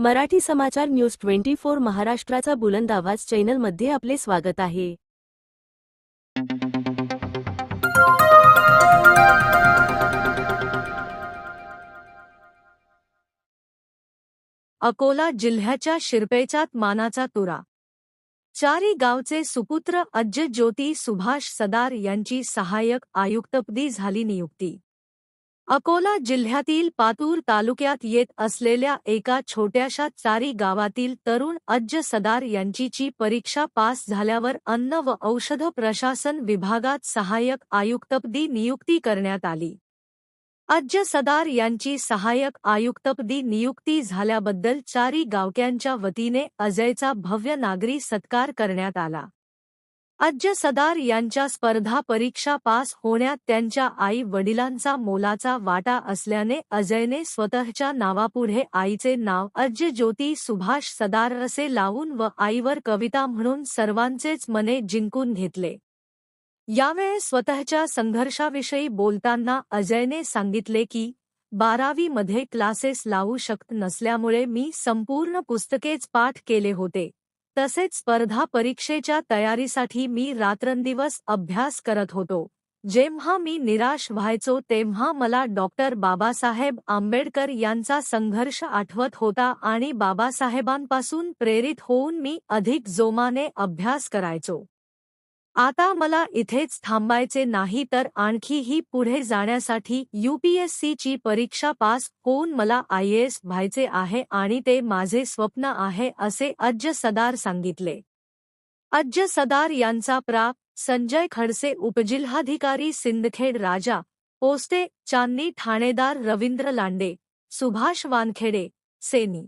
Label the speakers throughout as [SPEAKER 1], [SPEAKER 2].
[SPEAKER 1] मराठी समाचार news twenty four महाराष्ट्राचा बुलंद आवाज चॅनलमध्ये आपले स्वागत आहे.
[SPEAKER 2] अकोला जिल्ह्याच्या शिरपेचात मानाचा तुरा. चारी गावचे सुपुत्र अज्ज ज्योती सुभाष सदार यांची सहाय्यक आयुक्तपदी झाली नियुक्ती. अकोला जिल्ह्यातील पातूर तालुक्यात येत असलेल्या एका छोट्याशा चारी गावातील तरुण अज्ज सदार यांचीची परीक्षा पास झाल्यावर अन्न व औषध प्रशासन विभागात सहाय्यक आयुक्तपदी नियुक्ती करण्यात आली. अज्ज सदार यांची सहाय्यक आयुक्तपदी नियुक्ती झाल्याबद्दल चारी गावक्यांच्या वतीने अजयचा भव्य नागरी सत्कार करण्यात आला. अज्ज सदार यांच्या स्पर्धा परीक्षा पास होण्यात त्यांच्या आई वडिलांचा मोलाचा वाटा असल्याने अजयने स्वतःच्या नावापुढे आईचे नाव अज्ज ज्योती सुभाष सदार असे लावून व आईवर कविता म्हणून सर्वांचेच मने जिंकून घेतले. यावेळी स्वतःच्या संघर्षाविषयी बोलताना अजयने सांगितले की बारावीमध्ये क्लासेस लावू शकत नसल्यामुळे मी संपूर्ण पुस्तकेच पाठ केले होते. तसेच स्पर्धा परीक्षेच्या तयारीसाठी मी रात्रंदिवस अभ्यास करत होतो. जेव्हा मी निराश व्हायचो तेव्हा मला डॉक्टर बाबासाहेब आंबेडकर यांचा संघर्ष आठवत होता आणि बाबासाहेबांपासून प्रेरित होऊन मी अधिक जोमाने अभ्यास करायचो. आता मला इथेच थांबायचे नाही तर आणखीही पुढे जाण्यासाठी यूपीएससीची परीक्षा पास होऊन मला आयएएस व्हायचे आहे आणि ते माझे स्वप्न आहे असे अज्ज सदार सांगितले. अज्ज सदार यांचा प्राप संजय खडसे उपजिल्हाधिकारी सिंदखेड राजा पोस्टे चांदनी ठाणेदार रवींद्र लांडे सुभाष वानखेडे सेनी.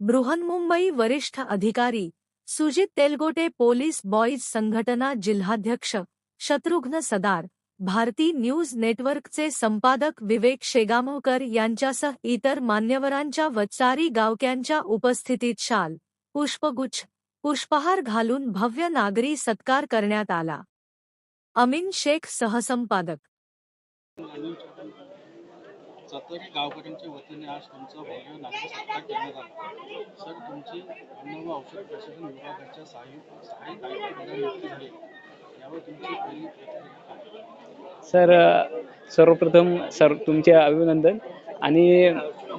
[SPEAKER 2] बृहन्मुंबई वरिष्ठ अधिकारी सुजित तेलगोटे पोलीस बॉईज संघटना जिल्हाध्यक्ष शत्रुघ्न सदार भारती न्यूज नेटवर्कचे संपादक विवेक शेगामोकर यांच्यासह इतर मान्यवरांच्या वचारी गावक्यांच्या उपस्थितीत शाल पुष्पगुच्छ पुष्पहार घालून भव्य नागरी सत्कार करण्यात आला. अमीन शेख सहसंपादक
[SPEAKER 3] चतरी गावकऱ्यांच्या वतीने आज तुमचा भव्य नागरी सत्कार करण्यात आला. सर तुमची अन्न व औषध प्रशासन विभागाच्या सहाय्यक सहाय्यक आयुक्तपदा नियुक्ती झाली यावर तुमची पहिली प्रतिक्रिया
[SPEAKER 4] सर सर्वप्रथम सर तुमचे अभिनंदन आणि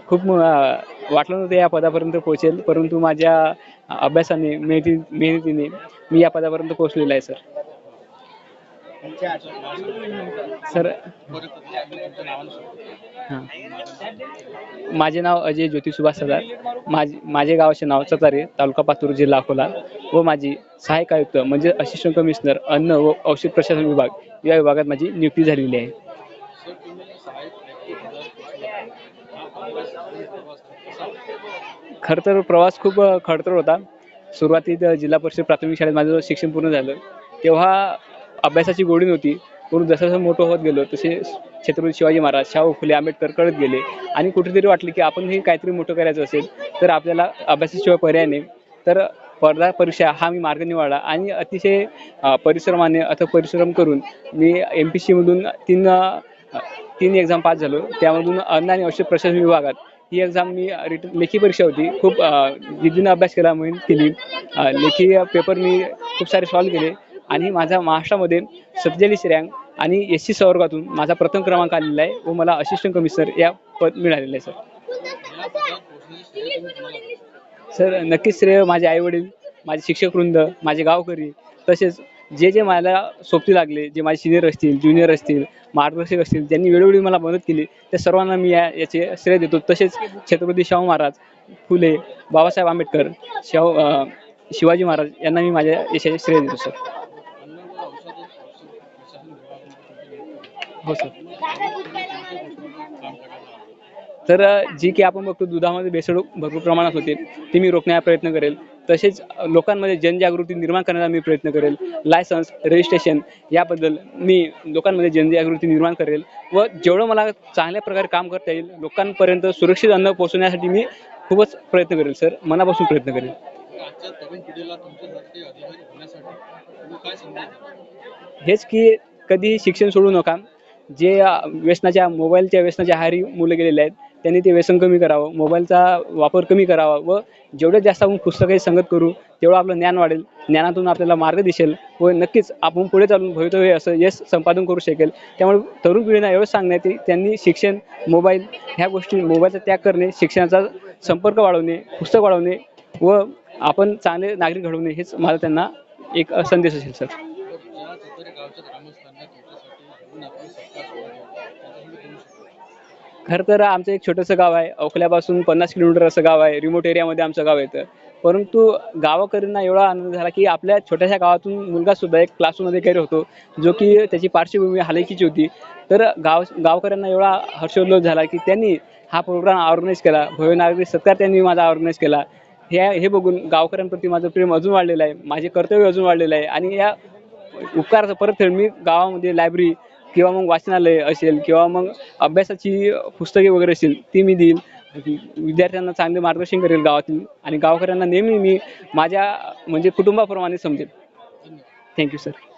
[SPEAKER 4] खूप वाटलं नव्हतं या पदापर्यंत पोहोचेल परंतु माझ्या अभ्यासाने मेहनती मेहनतीने मी या पदापर्यंत पोहोचलेला आहे सर. सर. हां. माझे नाव अजय ज्योती सुभाष सदार माझे माझे गावाचे नाव चतारे तालुका पातूर जिल्हा अकोला. व माझी सहाय्यक आयुक्त म्हणजे असिस्टंट कमिशनर अन्न व औषध प्रशासन विभाग या विभागात माझी नियुक्ती झालेली आहे? खरं तर प्रवास खूप खडतर होता. सुरुवातीत जिल्हा परिषद प्राथमिक शाळेत माझं शिक्षण पूर्ण झालं. तेव्हा अभ्यासाची गोडी नव्हती. म्हणून जसं जसं मोठं होत गेलो तसे छत्रपती शिवाजी महाराज शाहू फुले आंबेडकर कळत गेले. आणि कुठेतरी वाटले की आपण हे काहीतरी मोठं करायचं असेल तर आपल्याला अभ्यासाशिवाय पर्याय नाही. तर स्पर्धा परीक्षा हा मी मार्ग निवडला आणि अतिशय परिश्रमाने अथवा परिश्रम करून मी एम पी सीमधून तीन तीन एक्झाम पास झालो. त्यामधून अन्न आणि औषध प्रशासन विभागात ही एक्झाम मी रिटर्न लेखी परीक्षा होती. खूप जिद्दीनं अभ्यास केला म्हणून केली लेखी पेपर मी खूप सारे सॉल्व केले. आणि माझा महाराष्ट्रामध्ये सत्तेचाळीस रँक आणि एस सी संवर्गातून माझा प्रथम क्रमांक आलेला आहे व मला असिस्टंट कमिशनर या पद मिळालेलं आहे सर सर नक्कीच श्रेय माझे आईवडील माझे शिक्षक वृंद माझे गावकरी तसेच जे जे मला सोबती लागले जे माझे सिनियर असतील ज्युनियर असतील मार्गदर्शक असतील ज्यांनी वेळोवेळी मला मदत केली त्या सर्वांना मी या याचे श्रेय देतो. तसेच छत्रपती शाहू महाराज फुले बाबासाहेब आंबेडकर शाहू शिवाजी महाराज यांना मी माझ्या यशाचे श्रेय देतो सर
[SPEAKER 3] अन्न व औषध औषध प्रशासन विभागामध्ये तुमची नियुक्ती झाली.
[SPEAKER 4] हो सर? तर जी की आपण बघतो दुधामध्ये भेसळ भरपूर प्रमाणात होते. ती मी रोखण्याचा प्रयत्न करेल. तसेच लोकांमध्ये जनजागृती निर्माण करण्याचा मी प्रयत्न करेल. लायसन्स रजिस्ट्रेशन याबद्दल मी लोकांमध्ये जनजागृती निर्माण करेल व जेवढं मला चांगल्या प्रकारे काम करता येईल लोकांपर्यंत सुरक्षित अन्न पोहोचवण्यासाठी मी खूपच प्रयत्न करेल सर. मनापासून प्रयत्न करेल? हेच की कधीही शिक्षण सोडू नका. जे व्यसनाच्या मोबाईलच्या व्यसनाच्या आहारी मुलं गेलेले आहेत त्यांनी ते व्यसन कमी करावं मोबाईलचा वापर कमी करावा व जेवढे जास्त आपण पुस्तके संगत करू तेवढं आपलं ज्ञान वाढेल ज्ञानातून आपल्याला मार्ग दिसेल व नक्कीच आपण पुढे चालून भवितव्य असं यश संपादन करू शकेल. त्यामुळे तरुण पिढींना एवढंच सांगण्यात येईल त्यांनी शिक्षण मोबाईल ह्या गोष्टी मोबाईलचा त्याग करणे शिक्षणाचा संपर्क वाढवणे पुस्तक वाढवणे व आपण चांगले नागरिक घडवणे हेच मला त्यांना एक संदेश असेल सर. खरं तर आमचं एक छोटंसं गाव आहे. अकोल्यापासून पन्नास किलोमीटर असं गाव आहे. रिमोट एरियामध्ये आमचं गाव येतं. परंतु गावाकरींना एवढा आनंद झाला की आपल्या छोट्याशा गावातून मुलगा सुद्धा एक क्लासरूम अधिकारी होतो जो की त्याची पार्श्वभूमी हालाकीची होती. तर गाव गावकऱ्यांना एवढा हर्षोल्लोष झाला की त्यांनी हा प्रोग्राम ऑर्गनाईज केला. भव्य नागरिक सत्कार त्यांनी माझा ऑर्गनाईज केला. हे हे बघून गावकऱ्यांप्रती माझं प्रेम अजून वाढलेलं आहे. माझे कर्तव्य अजून वाढलेलं आहे. आणि या उपकाराचा परतफेड मी गावामध्ये लायब्ररी किंवा मग वाचनालय असेल किंवा मग अभ्यासाची पुस्तके वगैरे असेल ती मी देईल विद्यार्थ्यांना चांगले मार्गदर्शन करेल गावातील आणि गावकऱ्यांना नेहमी मी माझ्या म्हणजे कुटुंबाप्रमाणे समजेल थँक्यू सर